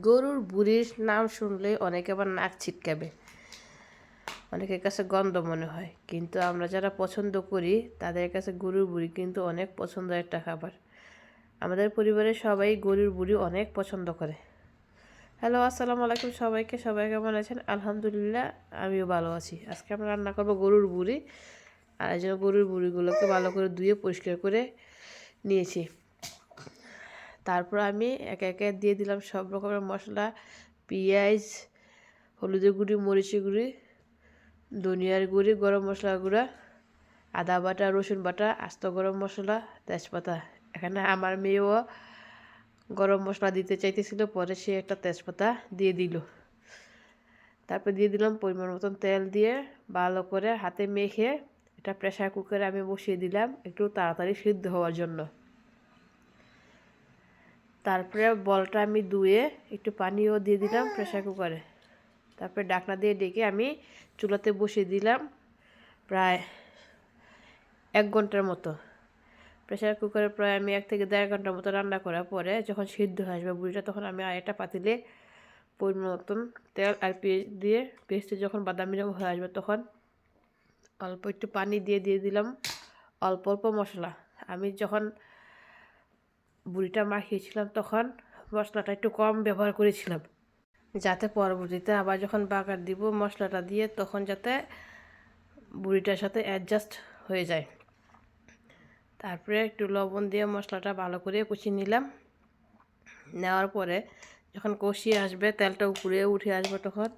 গরুর বুড়ির নাম শুনলে অনেকে আবার নাক ছিটকাবে। অনেকের কাছে গন্ধ মনে হয়। কিন্তু আমরা যারা পছন্দ করি, তাদের কাছে গরুর বুড়ি কিন্তু অনেক পছন্দের একটা খাবার। আমাদের পরিবারের সবাই গরুর বুড়ি অনেক পছন্দ করে। হ্যালো, আসসালামু আলাইকুম সবাইকে। সবাই কেমন আছেন? আলহামদুলিল্লাহ, আমিও ভালো আছি। আজকে আমরা রান্না করব গরুর বুড়ি। আর এই জন্য গরুর বুড়িগুলোকে ভালো করে ধুয়ে পরিষ্কার করে নিয়েছি। তারপর আমি একে একে দিয়ে দিলাম সব রকমের মশলা, পেঁয়াজ, হলুদের গুঁড়ি, মরিচের গুঁড়ি, ধনিয়ার গুঁড়ি, গরম মশলা গুঁড়া, আদা বাটা, রসুন বাটা, আস্ত গরম মশলা, তেজপাতা। এখানে আমার মেয়েও গরম মশলা দিতে চাইতেছিল, পরে সে একটা তেজপাতা দিয়ে দিল। তারপর দিয়ে দিলাম পরিমাণ মতন তেল দিয়ে ভালো করে হাতে মেখে এটা প্রেশার কুকারে আমি বসিয়ে দিলাম একটু তাড়াতাড়ি সিদ্ধ হওয়ার জন্য। তারপরে বলটা আমি ধুয়ে একটু পানিও দিয়ে দিলাম প্রেশার কুকারে তারপরে ডাকনা দিয়ে ডেকে আমি চুলাতে বসিয়ে দিলাম প্রায় এক ঘণ্টার মতো। প্রেশার কুকারে প্রায় আমি এক থেকে দেড় ঘণ্টার মতো রান্না করার পরে যখন সিদ্ধ হয়ে আসবে বুড়িটা, তখন আমি আরেকটা পাতিলে পরিমাণ মতন তেল আর পেঁয়াজ দিয়ে পেঁয়াজটা যখন বাদামি রঙ হয়ে আসবে তখন অল্প একটু পানি দিয়ে দিয়ে দিলাম অল্প অল্প মশলা। আমি যখন বুড়িটা মাখিয়েছিলাম তখন, মশলাটা একটু কম ব্যবহার করেছিলাম। যাতে পরবর্তীতে আবার যখন বাগার দিব মশলাটা দিয়ে, তখন যাতে বুড়িটার সাথে অ্যাডজাস্ট হয়ে যায়। তারপরে একটু লবণ দিয়ে মশলাটা ভালো করে কষিয়ে নিলাম। নেওয়ার পরে যখন কষিয়ে আসবে, তেলটা উপরে উঠে আসবে তখন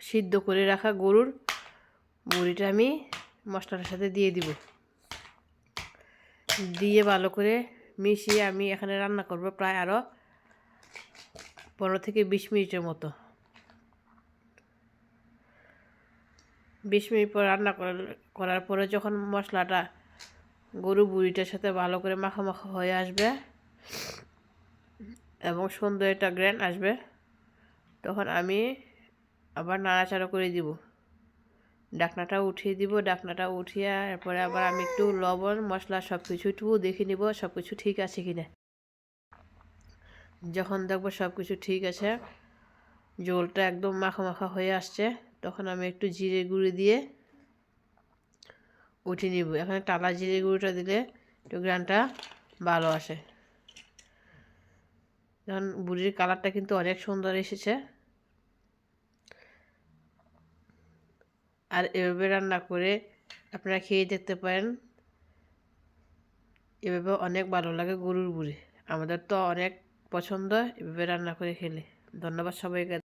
সিদ্ধ করে রাখা গরুর, বুড়িটা আমি মশলাটার সাথে দিয়ে দিব। দিয়ে ভালো করে মিশিয়ে আমি এখানে রান্না করব প্রায় আরও পনেরো থেকে বিশ মিনিটের মতো। বিশ মিনিট পর রান্না করার পরে যখন মশলাটা গরু বুড়িটার সাথে ভালো করে মাখা মাখা হয়ে আসবে এবং সুন্দর একটা গ্র্যান্ড আসবে, তখন আমি আবার নাড়াচাড়া করে দিব। ডাকনাটা উঠিয়ে দিব, ডাকনাটা উঠিয়ে এরপরে আবার আমি একটু লবণ, মশলা সব কিছু একটু দেখে নিব সব কিছু ঠিক আছে কিনা। যখন দেখব সব কিছু ঠিক আছে, জলটা একদম মাখা মাখা হয়ে আসছে, তখন আমি একটু জিরে গুঁড়ি দিয়ে উঠিয়ে নিব। এখানে টালা জিরে গুঁড়িটা দিলে একটু গ্রানটা ভালো আসে। যখন বুড়ির কালারটা কিন্তু অনেক সুন্দর এসেছে। আর এভাবে রান্না করে আপনারা খেয়ে দেখতে পারেন। এভাবে অনেক ভালো লাগে গরুর বুড়ি আমাদের তো অনেক পছন্দ এভাবে রান্না করে খেলে। ধন্যবাদ সবাইকে।